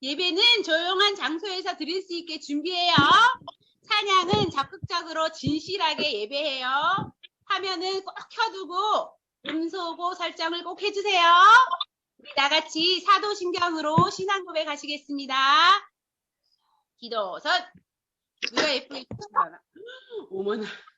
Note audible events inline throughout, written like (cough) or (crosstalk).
예배는 조용한 장소에서 들을 수 있게 준비해요. 찬양은 적극적으로 진실하게 예배해요. 화면은 꼭 켜두고 음소거 설정을 꼭 해주세요. 우리 다 같이 사도신경으로 신앙 고백 하시겠습니다. 기도선 누가 예쁘게 (laughs) 어머나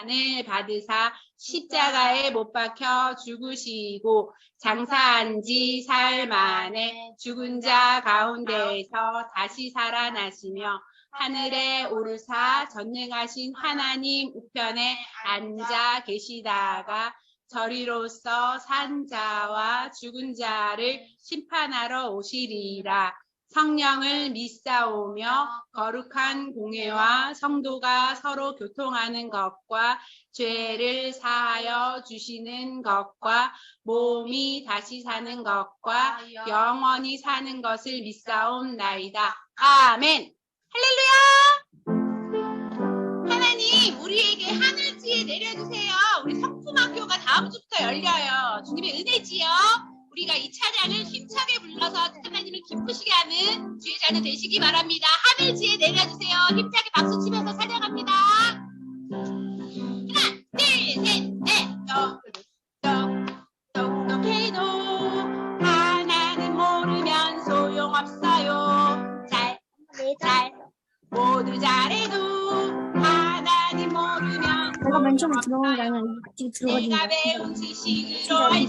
단을 받으사 십자가에 못 박혀 죽으시고 장사한 지 사흘 만에 죽은 자 가운데에서 다시 살아나시며 하늘에 오르사 전능하신 하나님 우편에 앉아 계시다가 저리로서 산 자와 죽은 자를 심판하러 오시리라. 성령을 믿사오며 거룩한 공회와 성도가 서로 교통하는 것과 죄를 사하여 주시는 것과 몸이 다시 사는 것과 영원히 사는 것을 믿사옵나이다. 아멘. 할렐루야! 하나님, 우리에게 하늘지에 내려주세요. 우리 성품학교가 다음 주부터 열려요. 주님의 은혜지요. 우리가 이 찬양을 힘차게 불러서 하나님을 기쁘시게 하는 주의 자녀 되시기 바랍니다. 하늘지에 내려주세요. 힘차게 박수 치면서 찬양합니다. 하나, 둘, 셋, 넷. 똑, 똑, 똑똑해도 하나는 모르면 소용없어요. 잘, 잘, 모두 잘해도 하나님 모르면 잠깐만 좀 들어가면 지금 내가 들어가지 배운 지식으로 할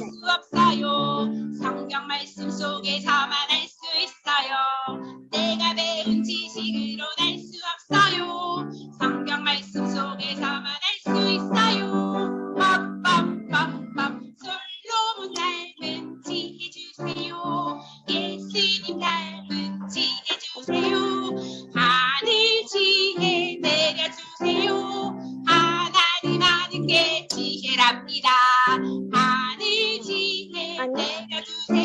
지혜 내려주세요.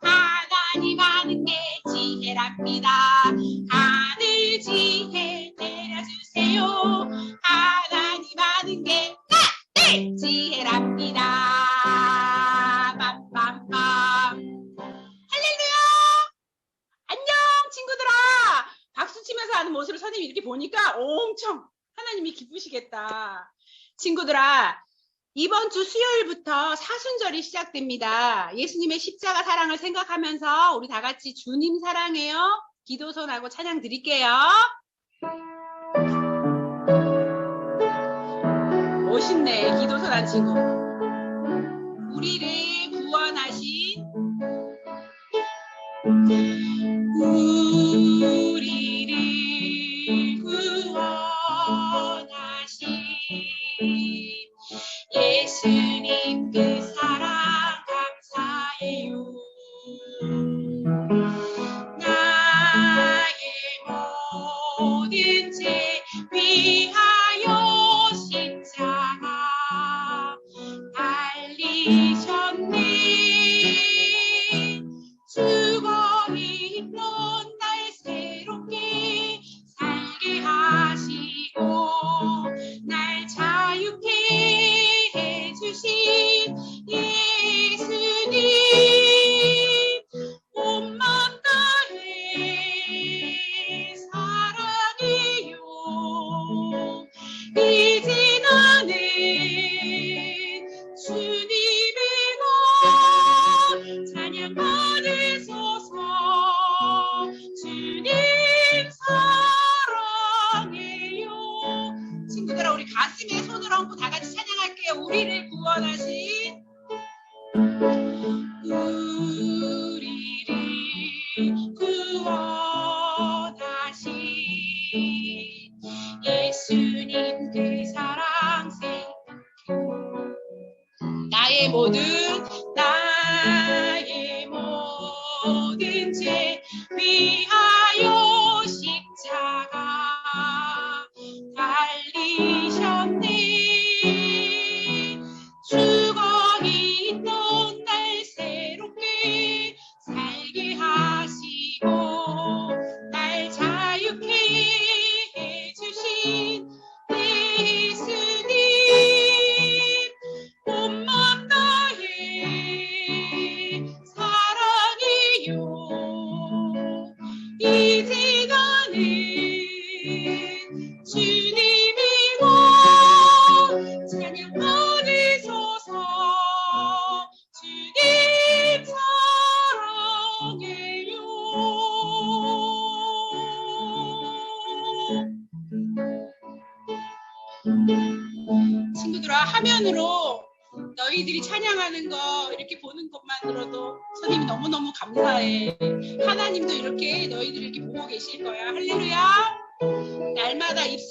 하나님 아는 게 지혜랍니다. 하늘 지혜 내려주세요. 하나님 아는 게 하늘 지혜랍니다. 빰빰빰. 할렐루야! 안녕, 친구들아! 박수 치면서 하는 모습을 선생님이 이렇게 보니까 엄청 하나님이 기쁘시겠다. 친구들아, 이번 주 수요일부터 사순절이 시작됩니다. 예수님의 십자가 사랑을 생각하면서 우리 다 같이 주님 사랑해요. 기도선하고 찬양 드릴게요. 멋있네, 기도선 한 친구. 우리를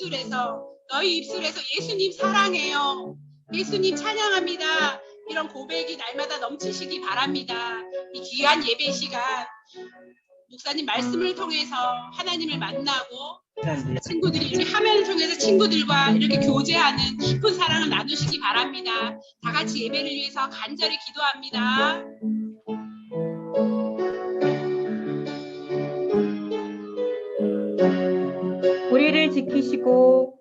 입술에서 너희 입술에서 예수님 사랑해요 예수님 찬양합니다 이런 고백이 날마다 넘치시기 바랍니다 이 귀한 예배 시간 목사님 말씀을 통해서 하나님을 만나고 친구들이 이렇게 화면을 통해서 친구들과 이렇게 교제하는 깊은 사랑을 나누시기 바랍니다. 다 같이 예배를 위해서 간절히 기도합니다. 우리를 지키시고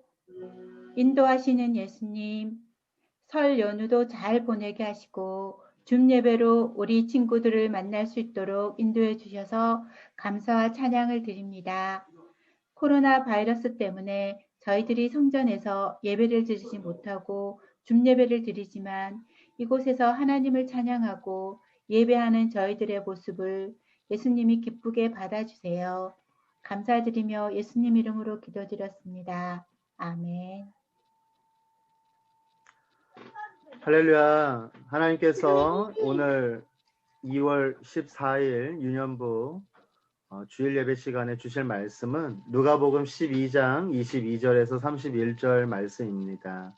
인도하시는 예수님, 설 연휴도 잘 보내게 하시고 줌 예배로 우리 친구들을 만날 수 있도록 인도해 주셔서 감사와 찬양을 드립니다. 코로나 바이러스 때문에 저희들이 성전에서 예배를 드리지 못하고 줌 예배를 드리지만 이곳에서 하나님을 찬양하고 예배하는 저희들의 모습을 예수님이 기쁘게 받아주세요. 감사드리며 예수님 이름으로 기도드렸습니다. 아멘. 할렐루야. 하나님께서 오늘 2월 14일 유년부 어, 주일 예배 시간에 주실 말씀은 누가복음 12장 22절에서 31절 말씀입니다.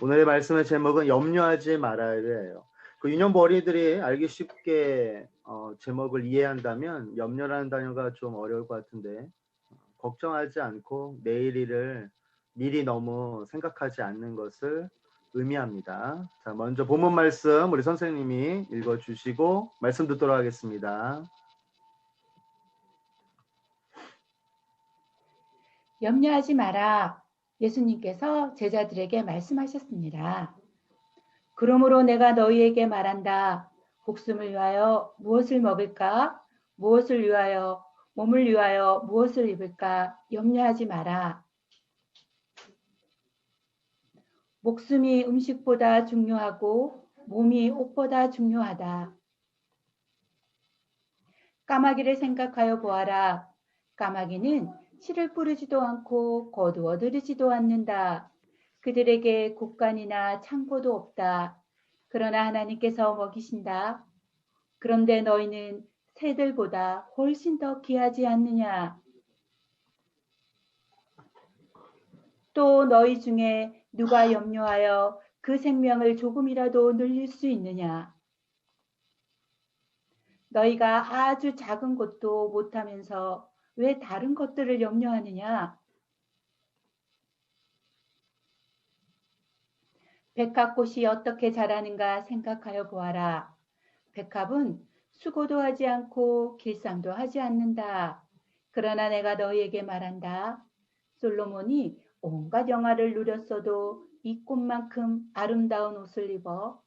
오늘의 말씀의 제목은 염려하지 말아야예요. 그 유년부 어린이들이 알기 쉽게 어, 제목을 이해한다면 염려라는 단어가 좀 어려울 것 같은데 어, 걱정하지 않고 내일 일을 미리 너무 생각하지 않는 것을 의미합니다. 자, 먼저 본문 말씀 우리 선생님이 읽어 주시고 말씀 듣도록 하겠습니다. 염려하지 마라. 예수님께서 제자들에게 말씀하셨습니다. 그러므로 내가 너희에게 말한다. 목숨을 위하여 무엇을 먹을까? 무엇을 위하여 몸을 위하여 무엇을 입을까? 염려하지 마라. 목숨이 음식보다 중요하고 몸이 옷보다 중요하다. 까마귀를 생각하여 보아라. 까마귀는 씨를 뿌리지도 않고 거두어 들이지도 않는다. 그들에게 곡간이나 창고도 없다. 그러나 하나님께서 먹이신다. 그런데 너희는 새들보다 훨씬 더 귀하지 않느냐? 또 너희 중에 누가 염려하여 그 생명을 조금이라도 늘릴 수 있느냐? 너희가 아주 작은 것도 못하면서 왜 다른 것들을 염려하느냐? 백합꽃이 어떻게 자라는가 생각하여 보아라. 백합은 수고도 하지 않고 길쌈도 하지 않는다. 그러나 내가 너희에게 말한다. 솔로몬이 온갖 영화를 누렸어도 이 꽃만큼 아름다운 옷을 입어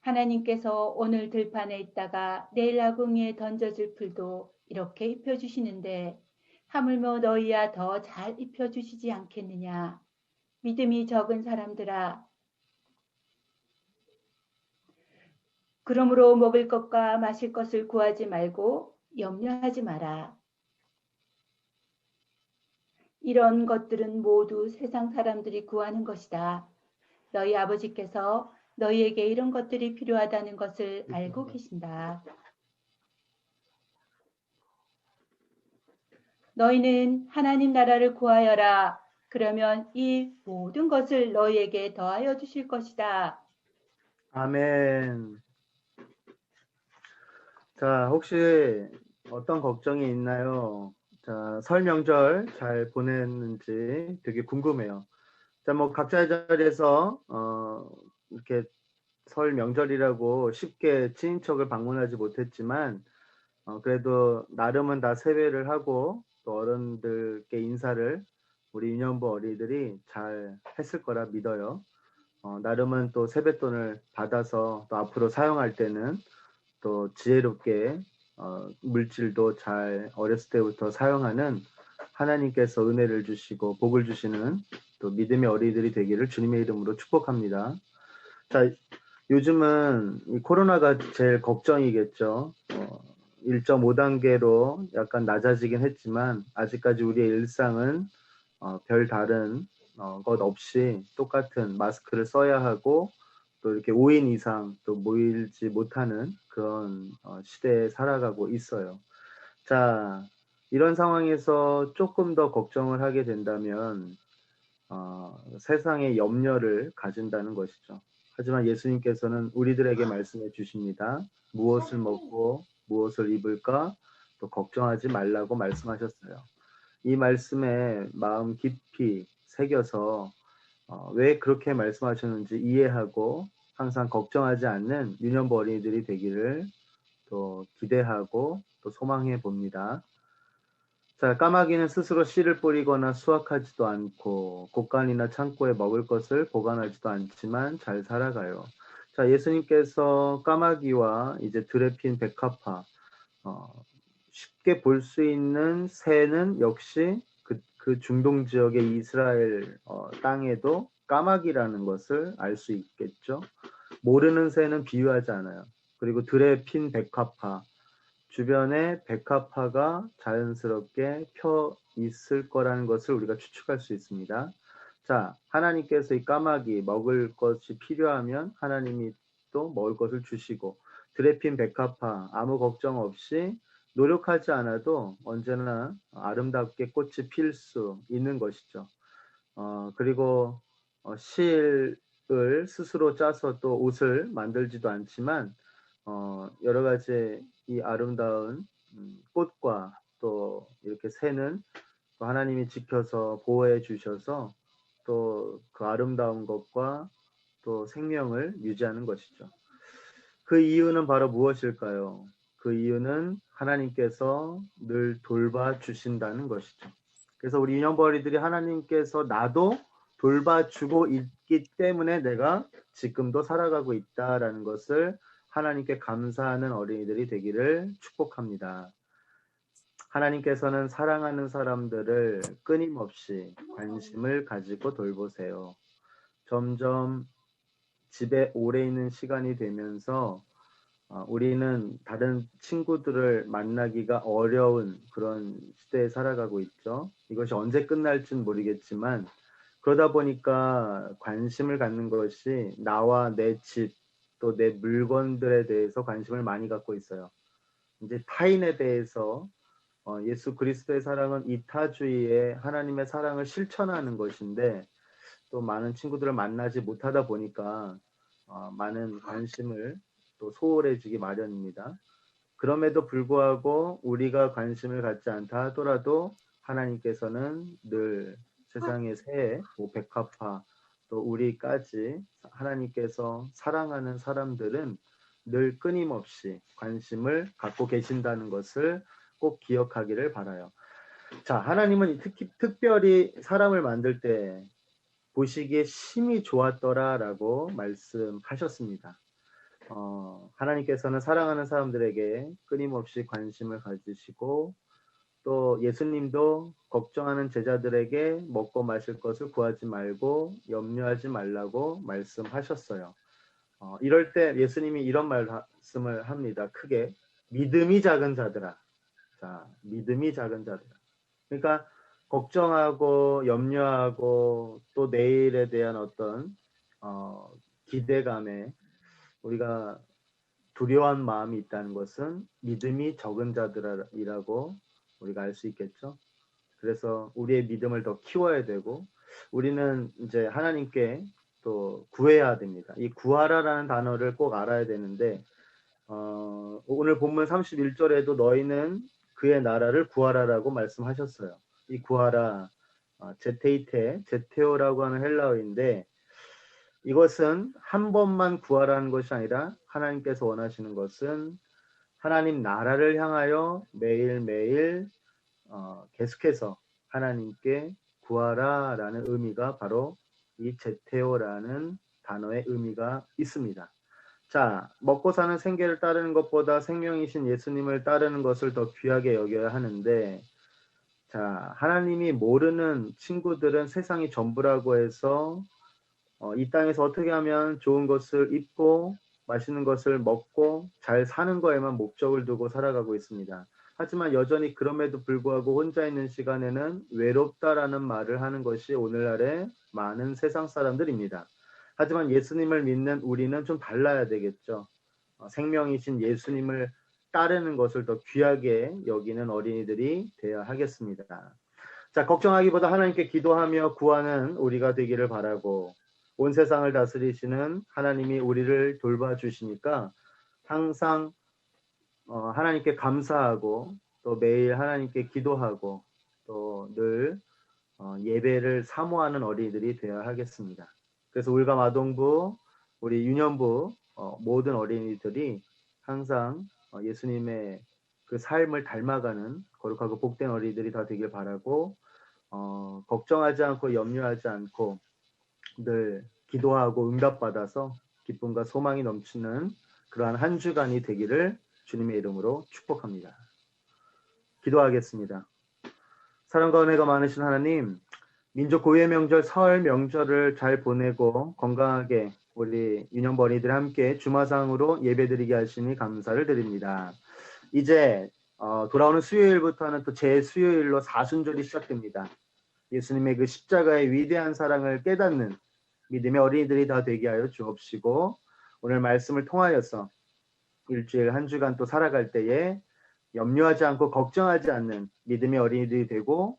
하나님께서 오늘 들판에 있다가 내일 아궁이에 던져질 풀도 이렇게 입혀주시는데 하물며 너희야 더 잘 입혀주시지 않겠느냐. 믿음이 적은 사람들아. 그러므로 먹을 것과 마실 것을 구하지 말고 염려하지 마라. 이런 것들은 모두 세상 사람들이 구하는 것이다. 너희 아버지께서 너희에게 이런 것들이 필요하다는 것을 알고 계신다. 너희는 하나님 나라를 구하여라. 그러면 이 모든 것을 너희에게 더하여 주실 것이다. 아멘. 자, 혹시 어떤 걱정이 있나요? 자, 설 명절 잘 보냈는지 되게 궁금해요. 자, 뭐 각자의 자리에서 어, 이렇게 설 명절이라고 쉽게 친인척을 방문하지 못했지만 어, 그래도 나름은 다 세배를 하고 또 어른들께 인사를 우리 유년부 어린이들이 잘 했을 거라 믿어요. 어, 나름은 또 세뱃돈을 받아서 또 앞으로 사용할 때는 또 지혜롭게 어, 물질도 잘 어렸을 때부터 사용하는 하나님께서 은혜를 주시고 복을 주시는 또 믿음의 어린이들이 되기를 주님의 이름으로 축복합니다. 자, 요즘은 이 코로나가 제일 걱정이겠죠. 어, 1.5단계로 약간 낮아지긴 했지만 아직까지 우리의 일상은 어, 별 다른 어, 것 없이 똑같은 마스크를 써야 하고 또 이렇게 5인 이상 또 모이지 못하는 그런 어, 시대에 살아가고 있어요. 자, 이런 상황에서 조금 더 걱정을 하게 된다면 어, 세상에 염려를 가진다는 것이죠. 하지만 예수님께서는 우리들에게 말씀해 주십니다. 무엇을 먹고 무엇을 입을까 또 걱정하지 말라고 말씀하셨어요. 이 말씀에 마음 깊이 새겨서 어, 왜 그렇게 말씀하셨는지 이해하고 항상 걱정하지 않는 유년부 어린이들이 되기를 또 기대하고 또 소망해 봅니다. 자, 까마귀는 스스로 씨를 뿌리거나 수확하지도 않고 곳간이나 창고에 먹을 것을 보관하지도 않지만 잘 살아가요. 자, 예수님께서 까마귀와 이제 들에 핀 백합화 어, 쉽게 볼 수 있는 새는 역시 그, 그 중동 지역의 이스라엘 어, 땅에도 까마귀라는 것을 알 수 있겠죠. 모르는 새는 비유하지 않아요. 그리고 들에 핀 백합화 주변에 백합화가 자연스럽게 펴 있을 거라는 것을 우리가 추측할 수 있습니다. 자, 하나님께서 이 까마귀 먹을 것이 필요하면 하나님이 또 먹을 것을 주시고 들에 핀 백합화 아무 걱정 없이 노력하지 않아도 언제나 아름답게 꽃이 필 수 있는 것이죠. 어, 그리고 어, 실을 스스로 짜서 또 옷을 만들지도 않지만 어, 여러 가지 이 아름다운 음, 꽃과 또 이렇게 새는 또 하나님이 지켜서 보호해 주셔서 또 그 아름다운 것과 또 생명을 유지하는 것이죠. 그 이유는 바로 무엇일까요? 그 이유는 하나님께서 늘 돌봐 주신다는 것이죠. 그래서 우리 인연벌이들이 하나님께서 나도 돌봐주고 있기 때문에 내가 지금도 살아가고 있다라는 것을 하나님께 감사하는 어린이들이 되기를 축복합니다. 하나님께서는 사랑하는 사람들을 끊임없이 관심을 가지고 돌보세요. 점점 집에 오래 있는 시간이 되면서 어, 우리는 다른 친구들을 만나기가 어려운 그런 시대에 살아가고 있죠. 이것이 언제 끝날지는 모르겠지만 그러다 보니까 관심을 갖는 것이 나와 내 집, 또 내 물건들에 대해서 관심을 많이 갖고 있어요. 이제 타인에 대해서 어, 예수 그리스도의 사랑은 이타주의의 하나님의 사랑을 실천하는 것인데 또 많은 친구들을 만나지 못하다 보니까 어, 많은 관심을 또 소홀해지기 마련입니다. 그럼에도 불구하고 우리가 관심을 갖지 않다 하더라도 하나님께서는 늘 세상의 새, 뭐 백합화, 또 우리까지 하나님께서 사랑하는 사람들은 늘 끊임없이 관심을 갖고 계신다는 것을 꼭 기억하기를 바라요. 자, 하나님은 특히 특별히 사람을 만들 때 보시기에 심히 좋았더라라고 말씀하셨습니다. 어, 하나님께서는 사랑하는 사람들에게 끊임없이 관심을 가지시고 또 예수님도 걱정하는 제자들에게 먹고 마실 것을 구하지 말고 염려하지 말라고 말씀하셨어요. 어, 이럴 때 예수님이 이런 말씀을 합니다. 크게 믿음이 작은 자들아. 자, 믿음이 작은 자들아. 그러니까 걱정하고 염려하고 또 내일에 대한 어떤 어, 기대감에 우리가 두려워한 마음이 있다는 것은 믿음이 적은 자들이라고 우리가 알 수 있겠죠. 그래서 우리의 믿음을 더 키워야 되고 우리는 이제 하나님께 또 구해야 됩니다. 이 구하라라는 단어를 꼭 알아야 되는데 어, 오늘 본문 31절에도 너희는 그의 나라를 구하라라고 말씀하셨어요. 이 구하라 어, 제테이테 제테오라고 하는 헬라어인데 이것은 한 번만 구하라는 것이 아니라 하나님께서 원하시는 것은 하나님 나라를 향하여 매일매일 어, 계속해서 하나님께 구하라 라는 의미가 바로 이 제테오라는 단어의 의미가 있습니다. 자, 먹고 사는 생계를 따르는 것보다 생명이신 예수님을 따르는 것을 더 귀하게 여겨야 하는데, 자, 하나님이 모르는 친구들은 세상이 전부라고 해서 어, 이 땅에서 어떻게 하면 좋은 것을 입고 맛있는 것을 먹고 잘 사는 거에만 목적을 두고 살아가고 있습니다. 하지만 여전히 그럼에도 불구하고 혼자 있는 시간에는 외롭다라는 말을 하는 것이 오늘날의 많은 세상 사람들입니다. 하지만 예수님을 믿는 우리는 좀 달라야 되겠죠. 어, 생명이신 예수님을 따르는 것을 더 귀하게 여기는 어린이들이 되어야 하겠습니다. 자, 걱정하기보다 하나님께 기도하며 구하는 우리가 되기를 바라고 온 세상을 다스리시는 하나님이 우리를 돌봐주시니까 항상 어, 하나님께 감사하고 또 매일 하나님께 기도하고 또늘 어, 예배를 사모하는 어린이들이 되어야 하겠습니다. 그래서 울감 아동부, 우리 유년부 어, 모든 어린이들이 항상 어, 예수님의 그 삶을 닮아가는 거룩하고 복된 어린이들이 다 되길 바라고 어, 걱정하지 않고 염려하지 않고 늘 기도하고 응답받아서 기쁨과 소망이 넘치는 그러한 한 주간이 되기를 주님의 이름으로 축복합니다. 기도하겠습니다. 사랑과 은혜가 많으신 하나님, 민족 고유의 명절 설 명절을 잘 보내고 건강하게 우리 어린이들 함께 주마상으로 예배드리게 하시니 감사를 드립니다. 이제 어, 돌아오는 수요일부터는 또 제 수요일로 사순절이 시작됩니다. 예수님의 그 십자가의 위대한 사랑을 깨닫는 믿음의 어린이들이 다 되게 하여 주옵시고 오늘 말씀을 통하여서 일주일 한 주간 또 살아갈 때에 염려하지 않고 걱정하지 않는 믿음의 어린이들이 되고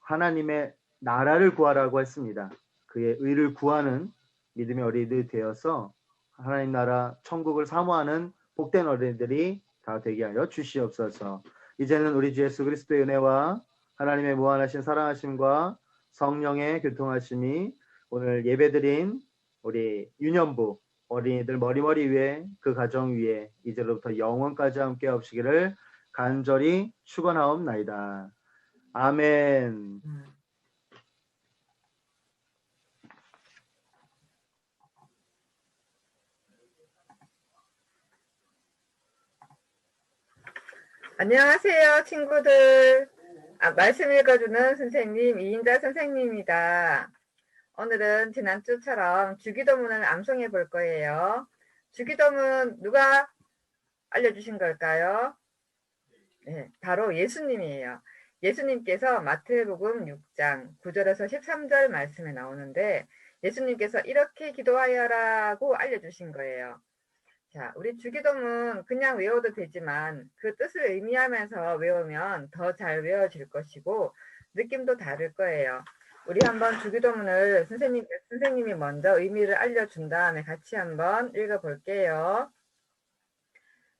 하나님의 나라를 구하라고 했습니다. 그의 의를 구하는 믿음의 어린이들이 되어서 하나님 나라 천국을 사모하는 복된 어린이들이 다 되게 하여 주시옵소서. 이제는 우리 주 예수 그리스도의 은혜와 하나님의 무한하신 사랑하심과 성령의 교통하심이 오늘 예배드린 우리 유년부 어린이들 머리머리 위에 그 가정 위에 이제로부터 영원까지 함께 없시기를 간절히 축원하옵나이다. 아멘. 안녕하세요, 친구들. 아, 말씀 읽어주는 선생님, 이인자 선생님입니다. 오늘은 지난주처럼 주기도문을 암송해 볼 거예요. 주기도문 누가 알려주신 걸까요? 네, 바로 예수님이에요. 예수님께서 마태복음 6장 9절에서 13절 말씀에 나오는데 예수님께서 이렇게 기도하여라고 알려주신 거예요. 자, 우리 주기도문 그냥 외워도 되지만 그 뜻을 의미하면서 외우면 더 잘 외워질 것이고 느낌도 다를 거예요. 우리 한번 주기도문을 선생님, 선생님이 먼저 의미를 알려준 다음에 같이 한번 읽어볼게요.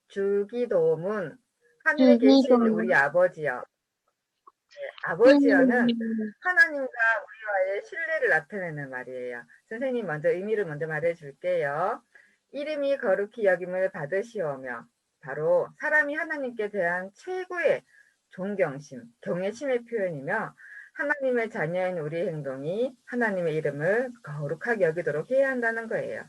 주기도문, 하늘에 계신. 우리 아버지여. 네, 아버지여는 하나님과 우리와의 신뢰를 나타내는 말이에요. 선생님 먼저 의미를 먼저 말해줄게요. 이름이 거룩히 여김을 받으시오며 바로 사람이 하나님께 대한 최고의 존경심, 경외심의 표현이며 하나님의 자녀인 우리 행동이 하나님의 이름을 거룩하게 여기도록 해야 한다는 거예요.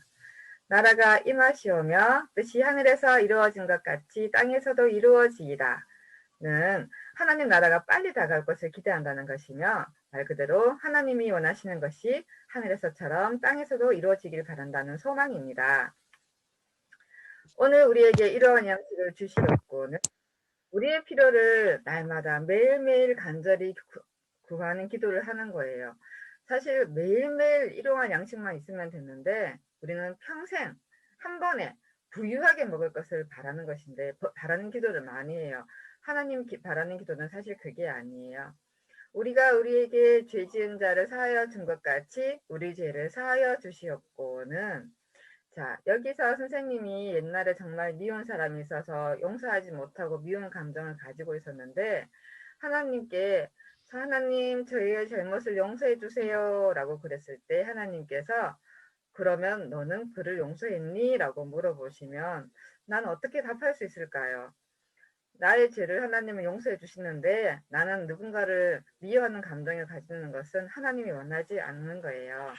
나라가 임하시오며 뜻이 하늘에서 이루어진 것 같이 땅에서도 이루어지이다. 는 하나님 나라가 빨리 다가올 것을 기대한다는 것이며 말 그대로 하나님이 원하시는 것이 하늘에서처럼 땅에서도 이루어지길 바란다는 소망입니다. 오늘 우리에게 이러한 양식을 주시었고는 우리의 필요를 날마다 매일매일 간절히 구- 구하는 기도를 하는 거예요. 사실 매일매일 이러한 양식만 있으면 됐는데 우리는 평생 한 번에 부유하게 먹을 것을 바라는 것인데 버- 바라는 기도를 많이 해요. 하나님 기- 바라는 기도는 사실 그게 아니에요. 우리가 우리에게 죄 지은 자를 사하여 준 것 같이 우리 죄를 사하여 주시옵고는 자 여기서 선생님이 옛날에 정말 미운 사람이 있어서 용서하지 못하고 미운 감정을 가지고 있었는데 하나님께 하나님 저희의 잘못을 용서해 주세요 라고 그랬을 때 하나님께서 그러면 너는 그를 용서했니? 라고 물어보시면 난 어떻게 답할 수 있을까요? 나의 죄를 하나님은 용서해 주시는데 나는 누군가를 미워하는 감정을 가지는 것은 하나님이 원하지 않는 거예요.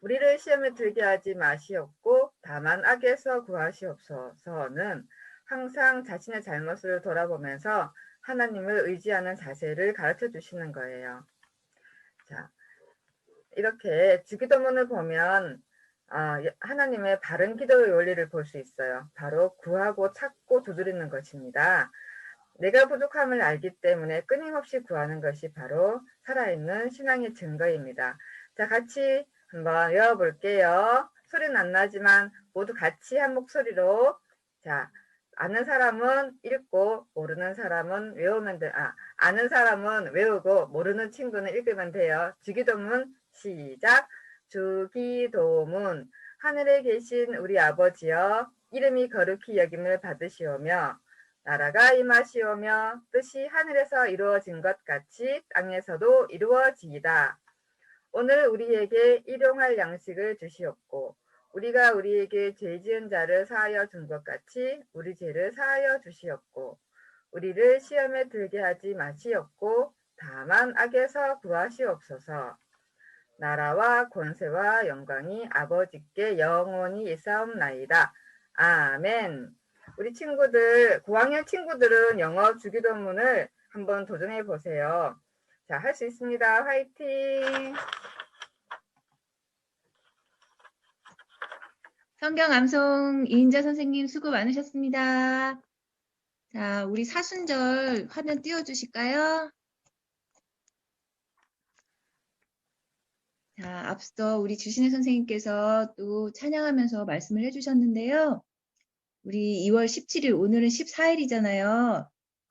우리를 시험에 들게 하지 마시옵고 다만 악에서 구하시옵소서는 항상 자신의 잘못을 돌아보면서 하나님을 의지하는 자세를 가르쳐 주시는 거예요. 자, 이렇게 주기도문을 보면 아, 하나님의 바른 기도의 원리를 볼 수 있어요. 바로 구하고 찾고 두드리는 것입니다. 내가 부족함을 알기 때문에 끊임없이 구하는 것이 바로 살아있는 신앙의 증거입니다. 자, 같이 한번 외워볼게요. 소리는 안 나지만 모두 같이 한 목소리로 자, 아는 사람은 읽고 모르는 사람은 외우면 돼. 아, 아는 사람은 외우고 모르는 친구는 읽으면 돼요. 주기도문 시작. 주기도문 하늘에 계신 우리 아버지여 이름이 거룩히 여김을 받으시오며 나라가 임하시오며 뜻이 하늘에서 이루어진 것 같이 땅에서도 이루어지이다. 오늘 우리에게 일용할 양식을 주시옵고 우리가 우리에게 죄 지은 자를 사하여 준 것 같이 우리 죄를 사하여 주시옵고 우리를 시험에 들게 하지 마시옵고 다만 악에서 구하시옵소서. 나라와 권세와 영광이 아버지께 영원히 있사옵나이다. 아멘. 우리 친구들, 9학년 친구들은 영어 주기도문을 한번 도전해 보세요. 자, 할 수 있습니다. 화이팅! 성경 암송 이인자 선생님 수고 많으셨습니다. 자, 우리 사순절 화면 띄워주실까요? 자, 앞서 우리 주신혜 선생님께서 또 찬양하면서 말씀을 해주셨는데요. 우리 2월 17일, 오늘은 14일이잖아요.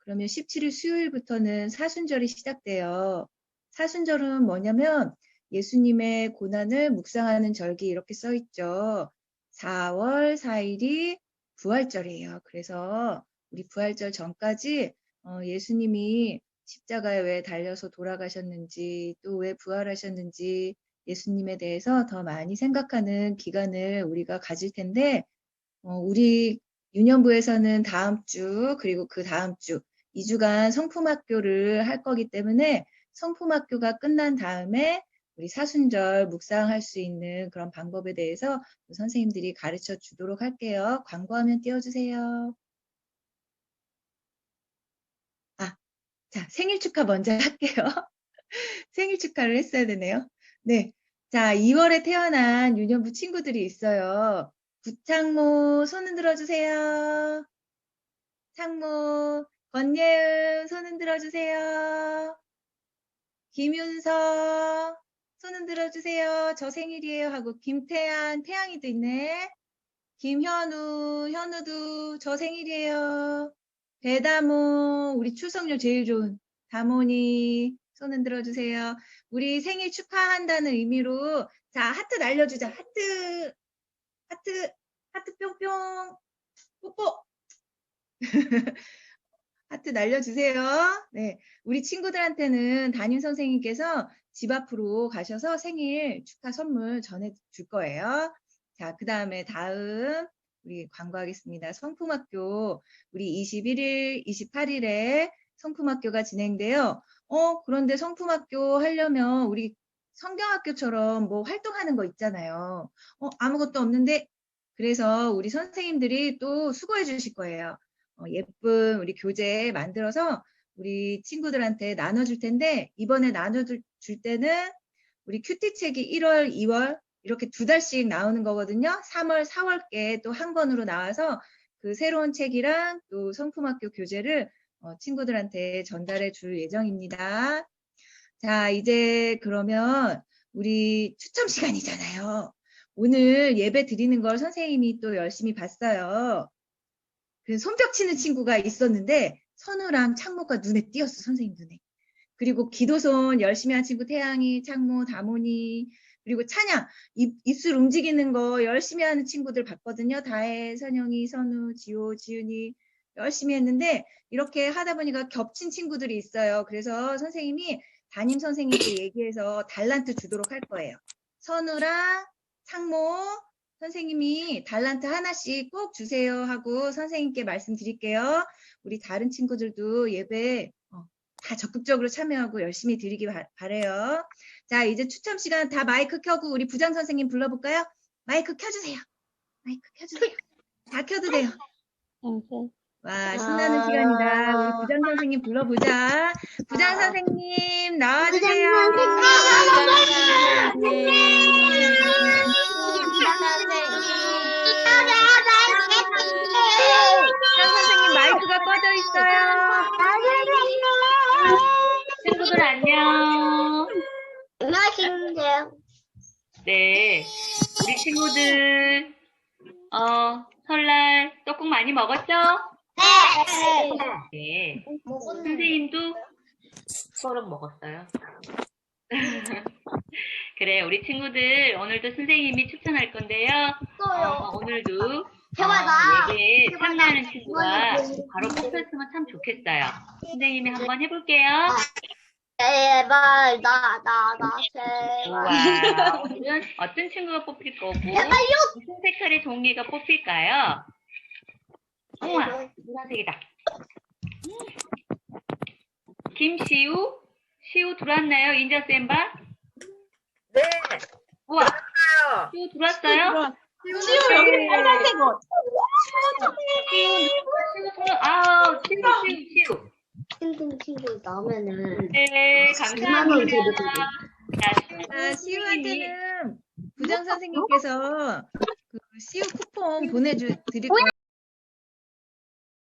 그러면 17일 수요일부터는 사순절이 시작돼요. 사순절은 뭐냐면 예수님의 고난을 묵상하는 절기 이렇게 써 있죠. 4월 4일이 부활절이에요. 그래서 우리 부활절 전까지 어, 예수님이 십자가에 왜 달려서 돌아가셨는지 또 왜 부활하셨는지 예수님에 대해서 더 많이 생각하는 기간을 우리가 가질 텐데 어, 우리 유년부에서는 다음 주 그리고 그 다음 주 2주간 성품학교를 할 거기 때문에 성품학교가 끝난 다음에 우리 사순절 묵상할 수 있는 그런 방법에 대해서 선생님들이 가르쳐 주도록 할게요. 광고화면 띄워주세요. 아, 자, 생일 축하 먼저 (laughs) 할게요. 생일 축하를 했어야 되네요. 네. 자, 2월에 태어난 유년부 친구들이 있어요. 구창모, 손 흔들어 주세요. 창모, 권예은, 손 흔들어 주세요. 김윤서, 손 흔들어 주세요. 저 생일이에요. 하고 김태안, 태양이도 있네. 김현우, 현우도 저 생일이에요. 배다모, 우리 출석률 제일 좋은 다모니, 손 흔들어 주세요. 우리 생일 축하한다는 의미로 자 하트 날려주자. 하트, 하트, 하트 뿅뿅, 뽀뽀. (laughs) 하트 날려주세요. 네, 우리 친구들한테는 담임 선생님께서 집 앞으로 가셔서 생일 축하 선물 전해줄 거예요. 자, 그 다음에 다음 우리 광고하겠습니다. 성품학교 우리 21일, 28일에 성품학교가 진행돼요. 어, 그런데 성품학교 하려면 우리 성경학교처럼 뭐 활동하는 거 있잖아요. 어, 아무것도 없는데 그래서 우리 선생님들이 또 수고해 주실 거예요. 어, 예쁜 우리 교재 만들어서 우리 친구들한테 나눠줄 텐데 이번에 나눠줄 때는 우리 큐티 책이 1월, 2월 이렇게 두 달씩 나오는 거거든요. 3월, 4월께 또 한 권으로 나와서 그 새로운 책이랑 또 성품학교 교재를 어, 친구들한테 전달해 줄 예정입니다. 자, 이제 그러면 우리 추첨 시간이잖아요. 오늘 예배 드리는 걸 선생님이 또 열심히 봤어요. 그 손뼉 치는 친구가 있었는데 선우랑 창모가 눈에 띄었어, 선생님 눈에. 그리고 기도손 열심히 한 친구 태양이, 창모, 다모니, 그리고 찬양, 입, 입술 움직이는 거 열심히 하는 친구들 봤거든요. 다혜, 선영이, 선우, 지호, 지은이 열심히 했는데 이렇게 하다 보니까 겹친 친구들이 있어요. 그래서 선생님이 담임 선생님께 얘기해서 달란트 주도록 할 거예요. 선우랑 창모 선생님이 달란트 하나씩 꼭 주세요 하고 선생님께 말씀드릴게요. 우리 다른 친구들도 예배 어, 다 적극적으로 참여하고 열심히 드리기 바, 바래요. 자, 이제 추첨 시간 다 마이크 켜고 우리 부장 선생님 불러볼까요? 마이크 켜주세요. 마이크 켜주세요. 다 켜도 돼요. 와, 신나는 시간이다. 우리 부장 선생님 불러보자. 부장 선생님, 나와주세요. 부장 선생님, 마이크가 꺼져 있어요. 친구들 안녕. 맛있는데요. 네, 우리 친구들 어 설날 떡국 많이 먹었죠? 네. 네. 선생님도 서른 먹었어요. (laughs) 그래, 우리 친구들 오늘도 선생님이 추천할 건데요. 어, 오늘도 해봐봐. 어, 얘기에 참여하는 친구가 바로 뽑혔으면 참 좋겠어요. 선생님이 한번 해볼게요. 제발 나 나 나 제발. 오늘은 어떤 친구가 뽑힐 거고 제발요. 무슨 색깔의 종이가 뽑힐까요? 우와, 노란색이다. 김시우? 시우 들어왔나요? 인자 쌤바? 네. 우와. 시우 들어왔어요? 시우 여기 빨간색 옷. 아우, 시우, 시우, 시우. 힘든 친구 나오면은 네, 감사합니다. 자, 자, 시우한테는 부장 선생님께서 그 시우 쿠폰 보내주 드릴 거예요.